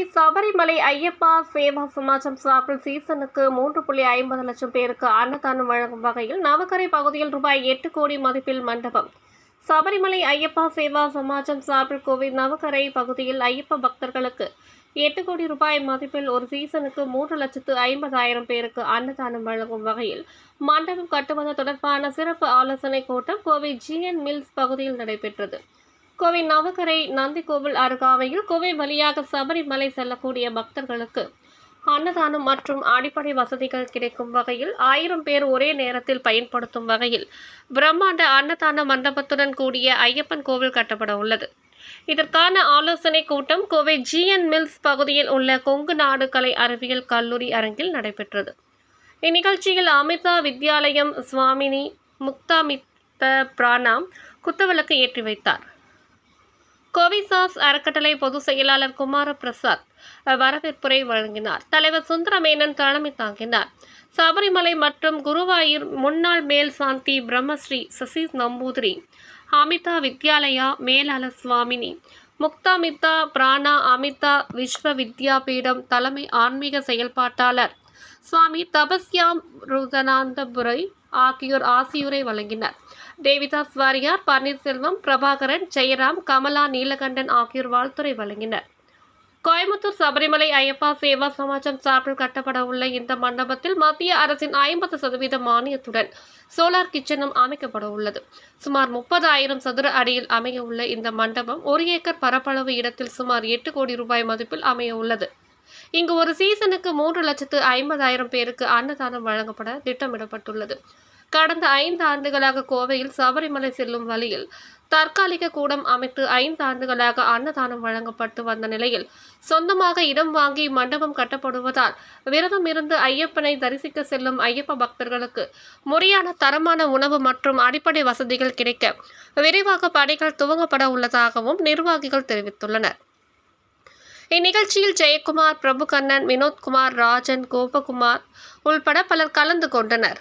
கோவை சபரிமலை ஐயப்பா சேவா சமாஜம் சார்பில் சீசனுக்கு மூன்று புள்ளி ஐம்பது லட்சம் பேருக்கு அன்னதானம் வழங்கும் வகையில் நவக்கரை பகுதியில் ரூபாய் எட்டு கோடி மதிப்பில் மண்டபம். சபரிமலை ஐயப்பா சேவா சமாஜம் சார்பில் கோவை நவக்கரை பகுதியில் ஐயப்ப பக்தர்களுக்கு எட்டு கோடி ரூபாய் மதிப்பில் ஒரு சீசனுக்கு மூன்று லட்சத்து ஐம்பதாயிரம் பேருக்கு அன்னதானம் வழங்கும் வகையில் மண்டபம் கட்டுவது தொடர்பான சிறப்பு ஆலோசனைக் கூட்டம் கோவை ஜிஎன் மில்ஸ் பகுதியில் நடைபெற்றது. கோவை நவக்கரை நந்திகோவில் அருகாமையில் கோவை வழியாக சபரிமலை செல்லக்கூடிய பக்தர்களுக்கு அன்னதானம் மற்றும் அடிப்படை வசதிகள் கிடைக்கும் வகையில் ஆயிரம் பேர் ஒரே நேரத்தில் பயன்படுத்தும் வகையில் பிரம்மாண்ட அன்னதான மண்டபத்துடன் கூடிய ஐயப்பன் கோவில் கட்டப்பட உள்ளது. இதற்கான ஆலோசனை கூட்டம் கோவை ஜிஎன் மில்ஸ் பகுதியில் உள்ள கொங்கு நாடு கலை அறிவியல் கல்லூரி அரங்கில் நடைபெற்றது. இந்நிகழ்ச்சியில் அமிர்தா வித்யாலயம் சுவாமினி முக்தாமித்த பிராணாம் குத்துவிளக்கு ஏற்றி வைத்தார். கோவிசாஸ் அறக்கட்டளை பொதுச் செயலாளர் குமார பிரசாத் வரவேற்புரை வழங்கினார். தலைவர் சுந்தரமேனன் தலைமை தாங்கினார். சபரிமலை மற்றும் குருவாயூர் முன்னாள் மேல் சாந்தி பிரம்மஸ்ரீ சசி நம்பூதிரி அமிதா வித்யாலயா மேலாளர் சுவாமினி முக்தாமிதா பிராணா அமிதா விஸ்வ வித்யாபீடம் தலைமை ஆன்மீக செயல்பாட்டாளர் சுவாமி தபஸ்யாம் ருதனாந்தபுரை ஆகியோர் ஆசியுரை வழங்கினர். தேவிதாஸ் வாரியார் பன்னீர்செல்வம் பிரபாகரன் ஜெயராம் கமலா நீலகண்டன் ஆகியோர் வாழ்த்துறை வழங்கினர். கோயம்புத்தூர் சபரிமலை ஐயப்பா சேவா சமாஜம் சார்பில் கட்டப்பட உள்ள இந்த மண்டபத்தில் மத்திய அரசின் ஐம்பது சதவீத மானியத்துடன் சோலார் கிச்சனும் அமைக்கப்பட உள்ளது சுமார் முப்பதாயிரம் சதுர அடியில் அமைய உள்ள இந்த மண்டபம் ஒரு ஏக்கர் பரப்பளவு இடத்தில் சுமார் எட்டு கோடி ரூபாய் மதிப்பில் அமைய உள்ளது இங்கு ஒரு சீசனுக்கு மூன்று லட்சத்து ஐம்பதாயிரம் பேருக்கு அன்னதானம் வழங்கப்பட திட்டமிடப்பட்டுள்ளது. கடந்த ஐந்து ஆண்டுகளாக கோவையில் சபரிமலை செல்லும் வழியில் தற்காலிக கூடம் அமைத்து ஐந்து ஆண்டுகளாக அன்னதானம் வழங்கப்பட்டு வந்த நிலையில் சொந்தமாக இடம் வாங்கி மண்டபம் கட்டப்படுவதால் விரதம் இருந்து ஐயப்பனை தரிசிக்க செல்லும் ஐயப்ப பக்தர்களுக்கு முறையான தரமான உணவு மற்றும் அடிப்படை வசதிகள் கிடைக்க விரைவாக பணிகள் துவங்கப்பட உள்ளதாகவும் நிர்வாகிகள் தெரிவித்துள்ளனர். இந்நிகழ்ச்சியில் ஜெயக்குமார் பிரபுகண்ணன் வினோத்குமார் ராஜன் கோபகுமார் உள்பட பலர் கலந்து கொண்டனர்.